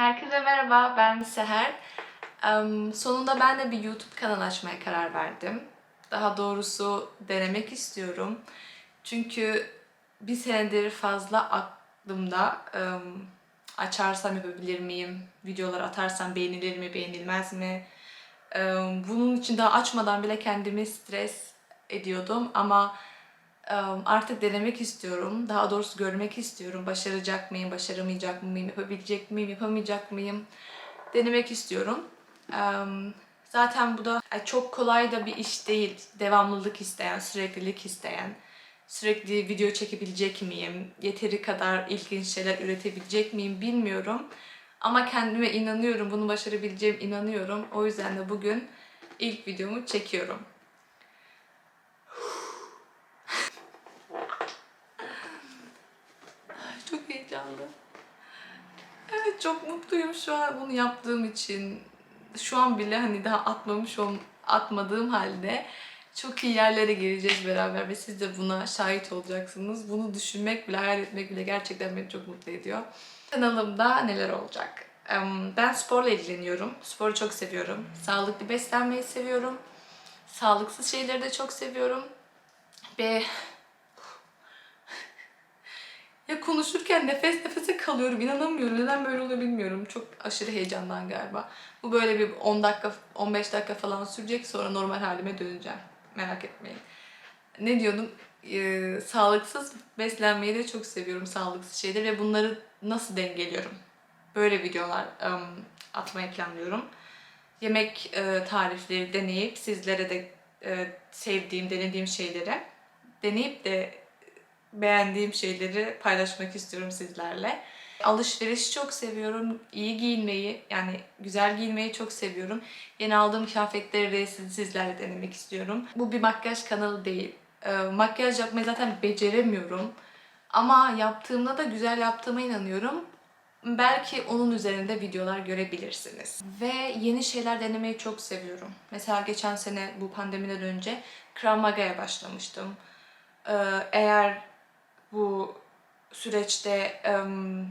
Herkese merhaba, ben Seher. Em, sonunda ben de bir YouTube kanal açmaya karar verdim. Daha doğrusu denemek istiyorum. Çünkü bir senedir fazla aklımda em, açarsam yapabilir miyim, videolar atarsam beğenilir mi, beğenilmez mi? Em, Bunun için daha açmadan bile kendimi stres ediyordum ama Artık denemek istiyorum. Daha doğrusu görmek istiyorum. Başaracak mıyım, başaramayacak mıyım, yapabilecek miyim, yapamayacak mıyım? Denemek istiyorum. Zaten bu da çok kolay da bir iş değil. Devamlılık isteyen, süreklilik isteyen. Sürekli video çekebilecek miyim? Yeteri kadar ilginç şeyler üretebilecek miyim bilmiyorum. Ama kendime inanıyorum. Bunu başarabileceğim inanıyorum. O yüzden de bugün ilk videomu çekiyorum. Çok heyecanlı. Çok mutluyum şu an bunu yaptığım için. Şu an bile hani daha atmamış ol, atmadığım halde çok iyi yerlere geleceğiz beraber ve siz de buna şahit olacaksınız. Bunu düşünmek bile, hayal etmek bile gerçekten beni çok mutlu ediyor. Kanalımda neler olacak? Ben sporla ilgileniyorum. Sporu çok seviyorum. Sağlıklı beslenmeyi seviyorum. Sağlıksız şeyleri de çok seviyorum. Ve ya konuşurken nefes nefese kalıyorum. İnanamıyorum. Neden böyle oluyor bilmiyorum. Çok aşırı heyecandan galiba. Bu böyle bir 10 dakika, 15 dakika falan sürecek. Sonra normal halime döneceğim. Merak etmeyin. Ne diyordum? Ee, sağlıksız beslenmeyi de çok seviyorum. Sağlıksız şeyleri ve bunları nasıl dengeliyorum? Böyle videolar em, atmayı planlıyorum. Yemek e, tarifleri deneyip sizlere de e, sevdiğim, denediğim şeyleri deneyip de beğendiğim şeyleri paylaşmak istiyorum sizlerle. Alışveriş çok seviyorum. İyi giyinmeyi, yani güzel giyinmeyi çok seviyorum. Yeni aldığım kıyafetleri de siz- sizlerle denemek istiyorum. Bu bir makyaj kanalı değil. Ee, makyaj yapmayı zaten beceremiyorum. Ama yaptığımda da güzel yaptığıma inanıyorum. Belki onun üzerinde videolar görebilirsiniz. Ve yeni şeyler denemeyi çok seviyorum. Mesela geçen sene bu pandemiden önce Krav Maga'ya başlamıştım. Ee, eğer bu süreçte em,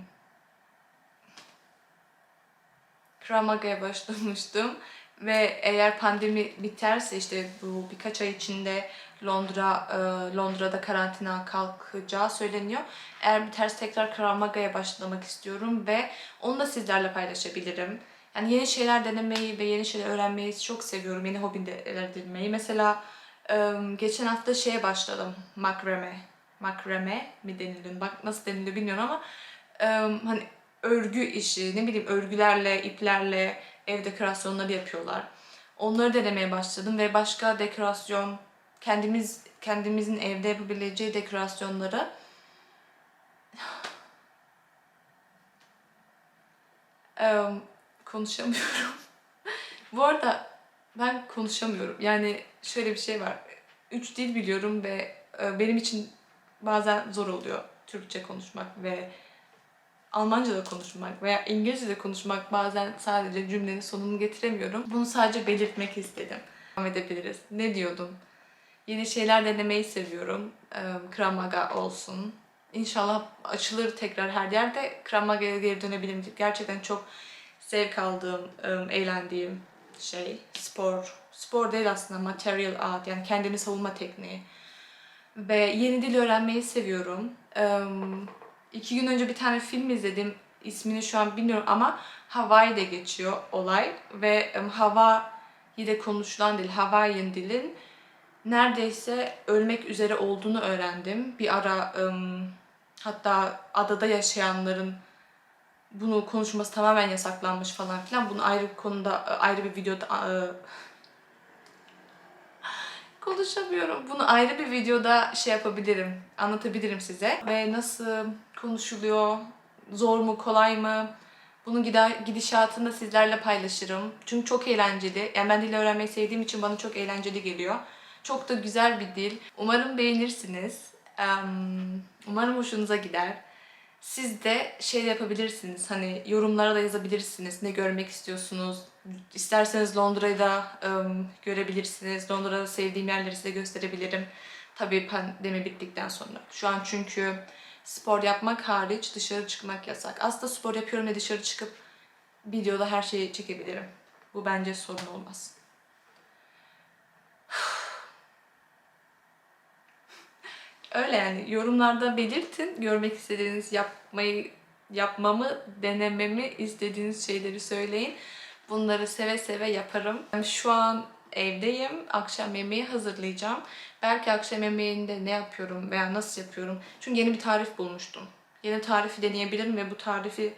Krav Maga'ya başlamıştım ve eğer pandemi biterse işte bu birkaç ay içinde Londra e, Londra'da karantina kalkacağı söyleniyor. Eğer biterse tekrar Krav Maga'ya başlamak istiyorum ve onu da sizlerle paylaşabilirim. Yani yeni şeyler denemeyi ve yeni şeyler öğrenmeyi çok seviyorum. Yeni hobiler edinmeyi. Mesela geçen hafta şeye başladım. Makrame. Makrame mi deniliyor? Bak nasıl deniliyor bilmiyorum ama e, hani örgü işi, ne bileyim örgülerle, iplerle ev dekorasyonları yapıyorlar. Onları denemeye başladım ve başka dekorasyon, kendimiz kendimizin evde yapabileceği dekorasyonları Eee, konuşamıyorum. Bu arada ben konuşamıyorum. Yani şöyle bir şey var. Üç dil biliyorum ve e, benim için bazen zor oluyor Türkçe konuşmak ve Almanca da konuşmak veya İngilizce de konuşmak bazen sadece cümlenin sonunu getiremiyorum. Bunu sadece belirtmek istedim. Devam edebiliriz. Ne diyordum? Yeni şeyler denemeyi seviyorum. Ee, Krav Maga olsun. İnşallah açılır tekrar her yerde. Krav Maga'ya geri dönebilirim. Gerçekten çok zevk aldığım, eğlendiğim şey. Spor. Spor değil aslında. Material art. Yani kendini savunma tekniği. Ve yeni dil öğrenmeyi seviyorum. Ee, iki gün önce bir tane film izledim. İsmini şu an bilmiyorum ama Hawaii'de geçiyor olay. Ve em, Hawaii'de de konuşulan dil, Hawaiian dilin neredeyse ölmek üzere olduğunu öğrendim. Bir ara hatta adada yaşayanların bunu konuşması tamamen yasaklanmış falan filan. Bunu ayrı bir konuda, ayrı bir videoda konuşamıyorum. Bunu ayrı bir videoda şey yapabilirim, anlatabilirim size. Ve nasıl konuşuluyor, zor mu, kolay mı? Bunun gidişatını da sizlerle paylaşırım. Çünkü çok eğlenceli. Yani ben dil öğrenmeyi sevdiğim için bana çok eğlenceli geliyor. Çok da güzel bir dil. Umarım beğenirsiniz. Umarım hoşunuza gider. Siz de şey yapabilirsiniz. Hani yorumlara da yazabilirsiniz. Ne görmek istiyorsunuz? İsterseniz Londra'yı da ım, görebilirsiniz. Londra'da sevdiğim yerleri size gösterebilirim. Tabii pandemi bittikten sonra. Şu an çünkü spor yapmak hariç dışarı çıkmak yasak. Aslında spor yapıyorum ve dışarı çıkıp videoda her şeyi çekebilirim. Bu bence sorun olmaz. Öyle yani yorumlarda belirtin görmek istediğiniz yapmayı yapmamı, denememi istediğiniz şeyleri söyleyin. Bunları seve seve yaparım. Şu an evdeyim. Akşam yemeği hazırlayacağım. Belki akşam yemeğinde ne yapıyorum veya nasıl yapıyorum. Çünkü yeni bir tarif bulmuştum. Yeni tarifi deneyebilirim ve bu tarifi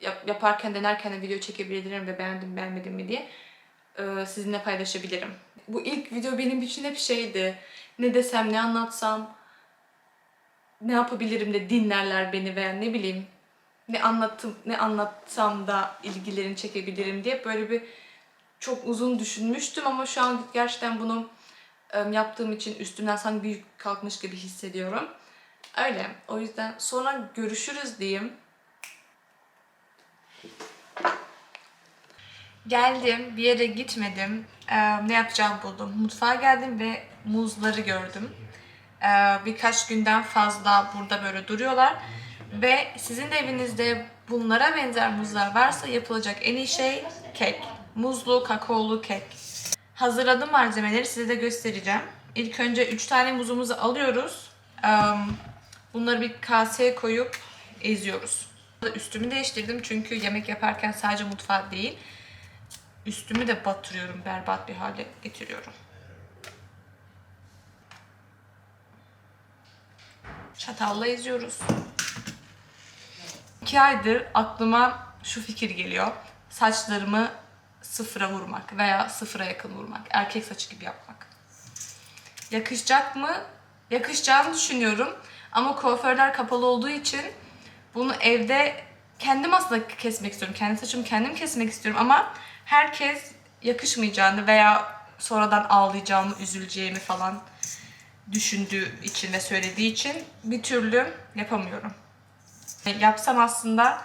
yap- yaparken denerken de video çekebilirim ve beğendim beğenmedim mi diye sizinle paylaşabilirim. Bu ilk video benim için hep şeydi. Ne desem, ne anlatsam, ne yapabilirim de dinlerler beni veya ne bileyim ne anlattım ne anlatsam da ilgilerini çekebilirim diye böyle bir çok uzun düşünmüştüm ama şu an gerçekten bunu yaptığım için üstümden sanki büyük kalkmış gibi hissediyorum. Öyle. O yüzden sonra görüşürüz diyeyim. Geldim, bir yere gitmedim. Ne yapacağımı buldum. Mutfağa geldim ve muzları gördüm. Birkaç günden fazla burada böyle duruyorlar. Ve sizin de evinizde bunlara benzer muzlar varsa yapılacak en iyi şey kek. Muzlu, kakaolu kek. Hazırladığım malzemeleri size de göstereceğim. İlk önce 3 tane muzumuzu alıyoruz. Bunları bir kaseye koyup eziyoruz. Üstümü değiştirdim çünkü yemek yaparken sadece mutfağa değil, üstümü de batırıyorum, berbat bir hale getiriyorum. Çatalla eziyoruz. İki aydır aklıma şu fikir geliyor. Saçlarımı sıfıra vurmak veya sıfıra yakın vurmak. Erkek saçı gibi yapmak. Yakışacak mı? Yakışacağını düşünüyorum. Ama kuaförler kapalı olduğu için bunu evde kendim aslında kesmek istiyorum. Kendi saçımı kendim kesmek istiyorum ama herkes yakışmayacağını veya sonradan ağlayacağımı, üzüleceğimi falan düşündüğü için ve söylediği için bir türlü yapamıyorum. Yapsam aslında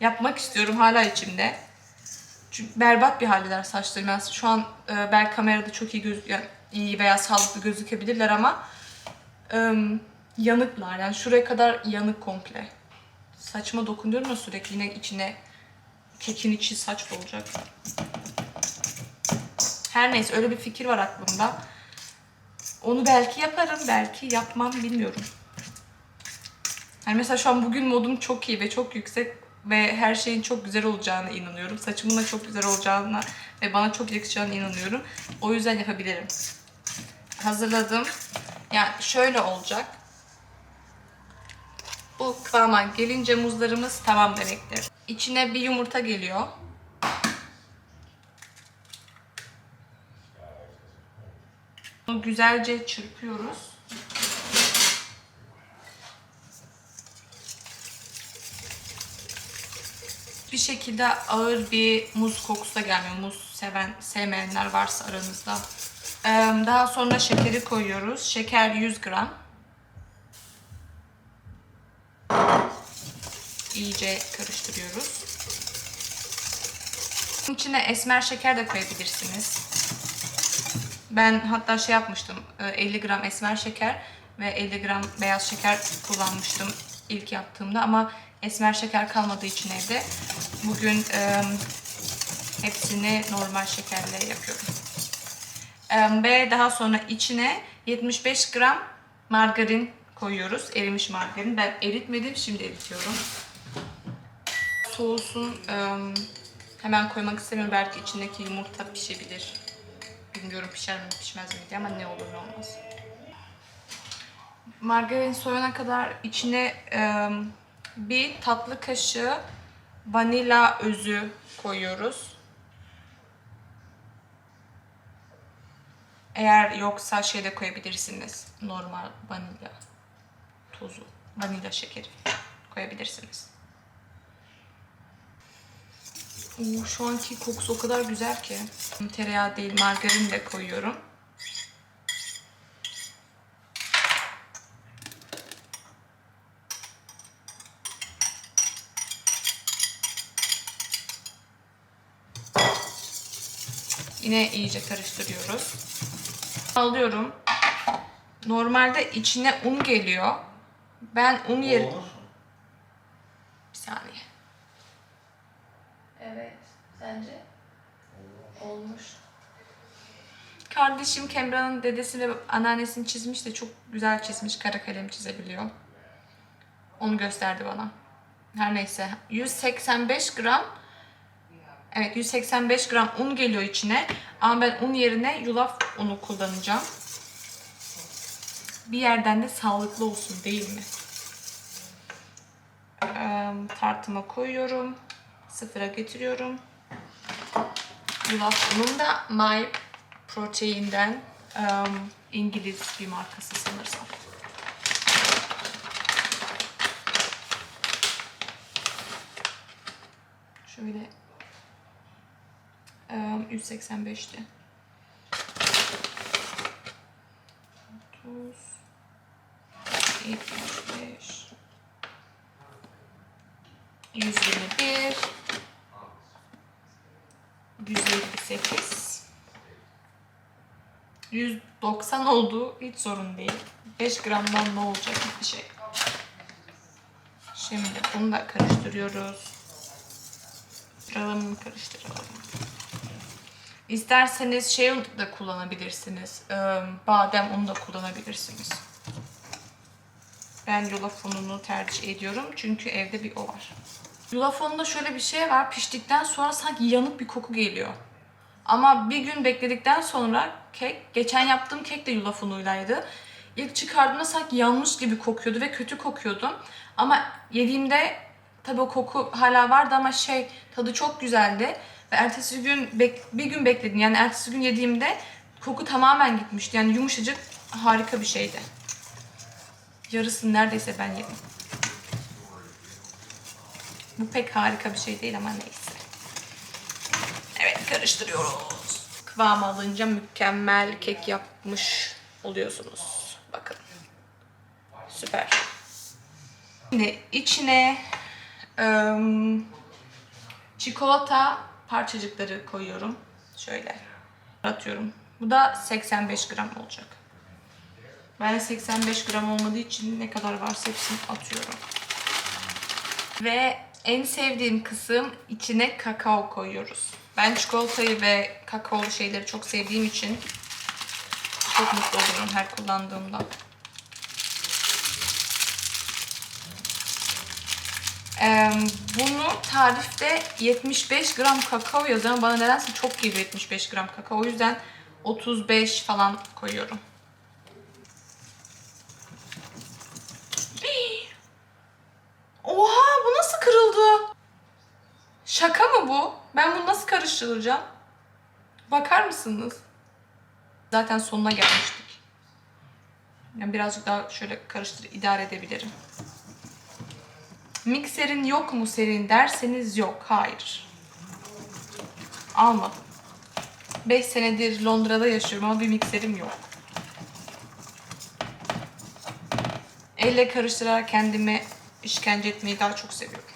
yapmak istiyorum hala içimde. Çünkü berbat bir haldeler saçlarım. Yani şu an e, belki kamerada çok iyi göz yani iyi veya sağlıklı gözükebilirler ama e, yanıklar. Yani şuraya kadar yanık komple. Saçıma dokunuyorum da sürekli yine içine kekin içi saç olacak. Her neyse öyle bir fikir var aklımda. Onu belki yaparım, belki yapmam bilmiyorum. Yani mesela şu an bugün modum çok iyi ve çok yüksek ve her şeyin çok güzel olacağına inanıyorum. Saçımın da çok güzel olacağına ve bana çok yakışacağına inanıyorum. O yüzden yapabilirim. Hazırladım. Yani şöyle olacak. Bu kıvama gelince muzlarımız tamam demektir. İçine bir yumurta geliyor. Bunu güzelce çırpıyoruz. Bir şekilde ağır bir muz kokusu da gelmiyor. Muz seven, sevmeyenler varsa aranızda. Daha sonra şekeri koyuyoruz. Şeker 100 gram. iyice karıştırıyoruz. Bunun içine esmer şeker de koyabilirsiniz. Ben hatta şey yapmıştım, e, 50 gram esmer şeker ve 50 gram beyaz şeker kullanmıştım ilk yaptığımda ama esmer şeker kalmadığı için evde bugün e, hepsini normal şekerle yapıyorum. E, Ve daha sonra içine 75 gram margarin koyuyoruz. Erimiş margarin. Ben eritmedim, şimdi eritiyorum soğusun. Eee, hemen koymak istemiyorum. Belki içindeki yumurta pişebilir. Bilmiyorum pişer mi pişmez mi diye ama ne olur ne olmaz. Margarin soyana kadar içine eee, bir tatlı kaşığı vanila özü koyuyoruz. Eğer yoksa şey de koyabilirsiniz. Normal vanilya tozu, vanilya şekeri koyabilirsiniz. Oo, şu anki kokusu o kadar güzel ki. Tereyağı değil margarin de koyuyorum. Yine iyice karıştırıyoruz. Alıyorum. Normalde içine un geliyor. Ben un yerine... Bir saniye. Evet. Sence? Olmuş. Kardeşim Kemra'nın dedesini ve anneannesini çizmiş de çok güzel çizmiş. Kara kalem çizebiliyor. Onu gösterdi bana. Her neyse. 185 gram Evet 185 gram un geliyor içine. Ama ben un yerine yulaf unu kullanacağım. Bir yerden de sağlıklı olsun değil mi? Ee, tartıma koyuyorum. Sıfıra getiriyorum. Yulaf unum da My Protein'den um, İngiliz bir markası sanırsam. Şöyle 185'ti. 30 75 121 158 190 oldu. Hiç sorun değil. 5 gramdan ne olacak bir şey. Şimdi bunu da karıştırıyoruz. Kralımı karıştıralım. İsterseniz şey de kullanabilirsiniz. Ee, badem unu da kullanabilirsiniz. Ben yulaf ununu tercih ediyorum. Çünkü evde bir o var. Yulaf ununda şöyle bir şey var. Piştikten sonra sanki yanık bir koku geliyor. Ama bir gün bekledikten sonra kek, geçen yaptığım kek de yulaf unuylaydı. İlk çıkardığımda sanki yanmış gibi kokuyordu ve kötü kokuyordu. Ama yediğimde tabii o koku hala vardı ama şey tadı çok güzeldi. Ve ertesi gün bek- bir gün bekledim. Yani ertesi gün yediğimde koku tamamen gitmişti. Yani yumuşacık harika bir şeydi. Yarısını neredeyse ben yedim. Bu pek harika bir şey değil ama neyse. Evet karıştırıyoruz. Kıvam alınca mükemmel kek yapmış oluyorsunuz. Bakın. Süper. Şimdi içine ım, çikolata parçacıkları koyuyorum. Şöyle atıyorum. Bu da 85 gram olacak. Ben de 85 gram olmadığı için ne kadar varsa hepsini atıyorum. Ve en sevdiğim kısım içine kakao koyuyoruz. Ben çikolatayı ve kakaolu şeyleri çok sevdiğim için çok mutlu olurum her kullandığımda. Ee, bunu tarifte 75 gram kakao yazıyor ama bana nedense çok geliyor 75 gram kakao. O yüzden 35 falan koyuyorum. Oha bu nasıl kırıldı? Şaka mı bu? Ben bunu nasıl karıştıracağım? Bakar mısınız? Zaten sonuna gelmiştik. Yani birazcık daha şöyle karıştır idare edebilirim. Mikserin yok mu serin derseniz yok. Hayır. Almadım. 5 senedir Londra'da yaşıyorum ama bir mikserim yok. Elle karıştırarak kendime işkence etmeyi daha çok seviyorum.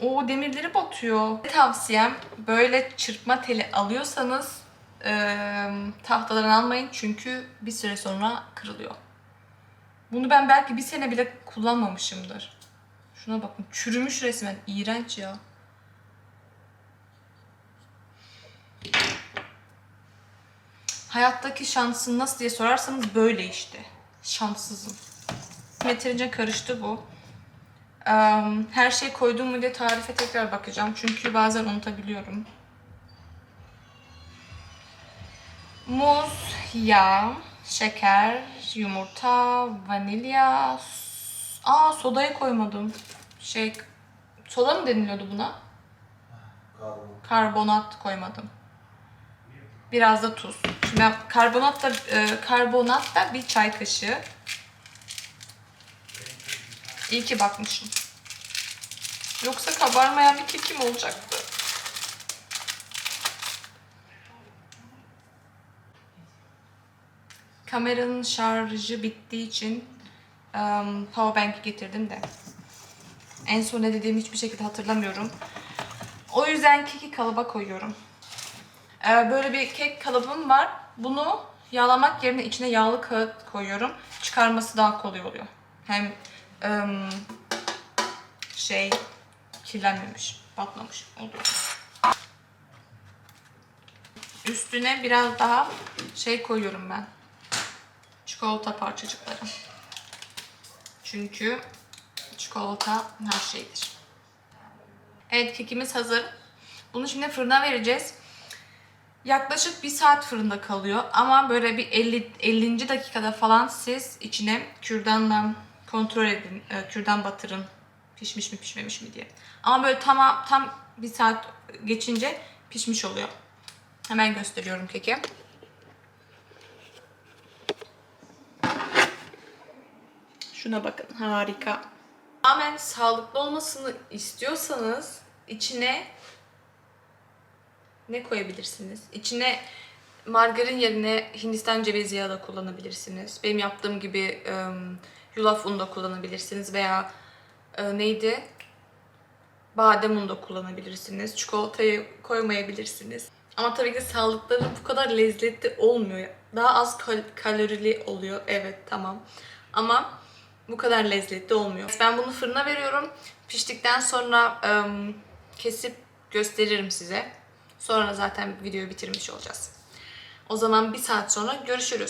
O demirleri batıyor. Tavsiyem böyle çırpma teli alıyorsanız eee tahtadan almayın çünkü bir süre sonra kırılıyor. Bunu ben belki bir sene bile kullanmamışımdır. Şuna bakın çürümüş resmen. İğrenç ya. Hayattaki şansın nasıl diye sorarsanız böyle işte. Şanssızım. Yeterince karıştı bu. Her şey koydum mu diye tarife tekrar bakacağım. Çünkü bazen unutabiliyorum. Muz, yağ, şeker, yumurta, vanilya. Aa sodayı koymadım. Şey, soda mı deniliyordu buna? Karbon. Karbonat koymadım. Biraz da tuz. Şimdi ben karbonat da, e, karbonat da bir çay kaşığı. İyi ki bakmışım. Yoksa kabarmayan bir kekim olacaktı. Kameranın şarjı bittiği için um, powerbank'i getirdim de. En son ne dediğimi hiçbir şekilde hatırlamıyorum. O yüzden keki kalıba koyuyorum. Ee, böyle bir kek kalıbım var. Bunu yağlamak yerine içine yağlı kağıt koyuyorum. Çıkarması daha kolay oluyor. Hem ım, şey kirlenmemiş, batmamış oluyor. Üstüne biraz daha şey koyuyorum ben. Çikolata parçacıkları. Çünkü çikolata her şeydir. Evet kekimiz hazır. Bunu şimdi fırına vereceğiz. Yaklaşık bir saat fırında kalıyor ama böyle bir 50, 50. dakikada falan siz içine kürdanla kontrol edin, e, kürdan batırın pişmiş mi pişmemiş mi diye. Ama böyle tam, tam bir saat geçince pişmiş oluyor. Hemen gösteriyorum keki. Şuna bakın harika. Tamamen sağlıklı olmasını istiyorsanız içine ne koyabilirsiniz? İçine margarin yerine Hindistan cevizi yağı da kullanabilirsiniz. Benim yaptığım gibi ım, yulaf unu da kullanabilirsiniz veya e, neydi? Badem unu da kullanabilirsiniz. Çikolatayı koymayabilirsiniz. Ama tabii ki sağlıkları bu kadar lezzetli olmuyor. Daha az kal- kalorili oluyor. Evet tamam. Ama bu kadar lezzetli olmuyor. Ben bunu fırına veriyorum. Piştikten sonra ım, kesip gösteririm size. Sonra zaten videoyu bitirmiş olacağız. O zaman bir saat sonra görüşürüz.